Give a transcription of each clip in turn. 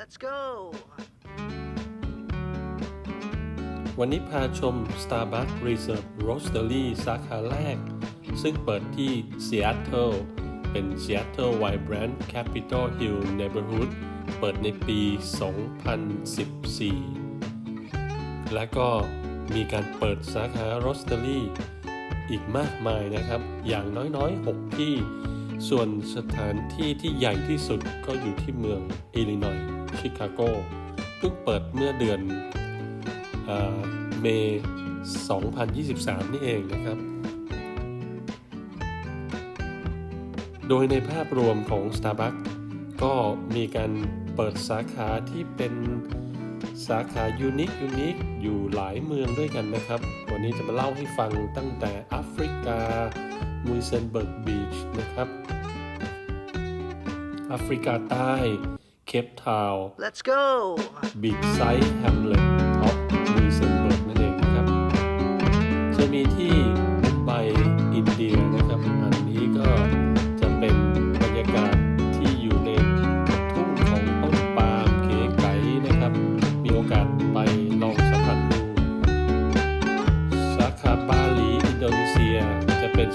Let's go. วันนี้พาชม Starbucks Reserve Roastery สาขาแรก ซึ่งเปิดที่ Seattle เป็น Seattle Vibrant Capitol Hill Neighborhood เปิดในปี 2014 และก็มีการเปิดสาขา Roastery อีกมากมายนะครับ อย่างน้อยๆ 6 ที่ ส่วนสถานที่ที่ใหญ่ที่สุดก็อยู่ที่เมืองอิลลินอยส์ชิคาโกเพิ่งเปิดเมื่อเดือนเมย์2023 นี่เองนะครับ โดยในภาพรวมของ Starbucks ก็มีการเปิดสาขาที่เป็น สาขายูนิคยูนิคอยู่หลายเมืองด้วยกันนะครับ วันนี้จะมาเล่าให้ฟังตั้งแต่แอฟริกามูเซนเบิร์กบีชนะครับแอฟริกาใต้เคปทาวน์ Let's go. บีชไซด์แฮมเล็ตท็อปมูเซนเบิร์กนั่นเองนะครับ จะมีที่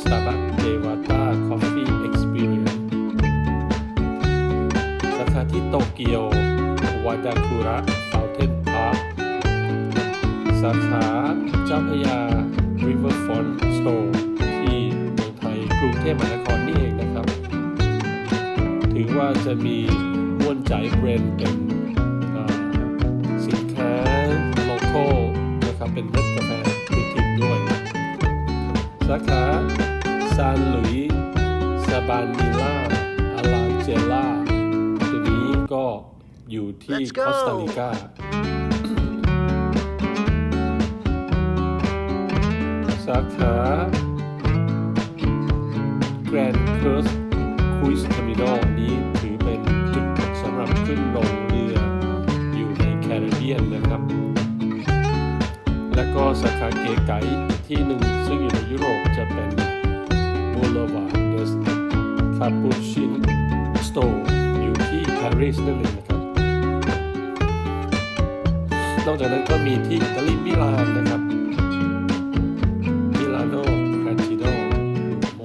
Starbucks Dewata Coffee Experience สาขาที่โตเกียววาดาคุระฟาวเทนพาร์คสาขาเจ้าพยา Riverfront Store ที่เมืองไทยกรุงเทพมหานครนี่เองนะครับ ถือว่าจะมีม่วนใจแบรนด์เป็นสินค้าโลคอลนะครับเป็นเม็ดกาแฟพื้นถิ่นด้วยสาขา ซานหลุยซาบานิล่าอาลาเจล่าตัวนี้ก็อยู่ที่ Let's ค go อสตาริกา สาขา Grand Coast Cruise Terminal อันนี้ถือเป็นจุดสำหรับขึ้นลงเรืออยู่ในแคริบเบียนนะครับ และก็สาขาเก๋ไก๋อีกที่หนึ่งซึ่งอยู่ในยุโรปจะเป็น Boulevard des Capuchin Store อยู่ที่ปารีสนั่นเองนะครับ นอกจากนั้นก็มีที่อิตาลีมิลานนะครับมิลานโนคาติโนโม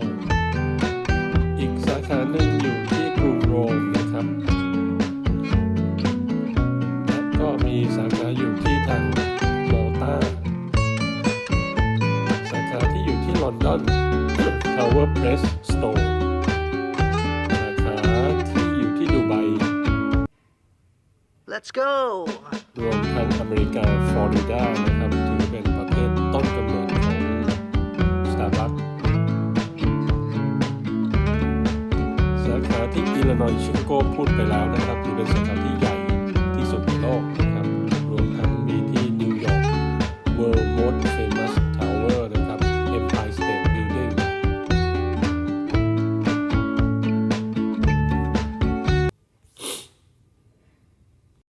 อีกสาขาหนึ่งอยู่ที่กรุงโรมนะครับและก็มีสาขาอยู่ที่ทางโมตาสาขาที่อยู่ที่ลอนดอน Tower Press Store สาขาที่อยู่ที่ดูไบ Let's go. รวมทั้งอเมริกาฟลอริดานะครับถือเป็นประเทศต้นกำเนิดของ Starbucks สาขาที่อิลลินอยส์ชิคาโกพูดไปแล้วนะครับถือเป็น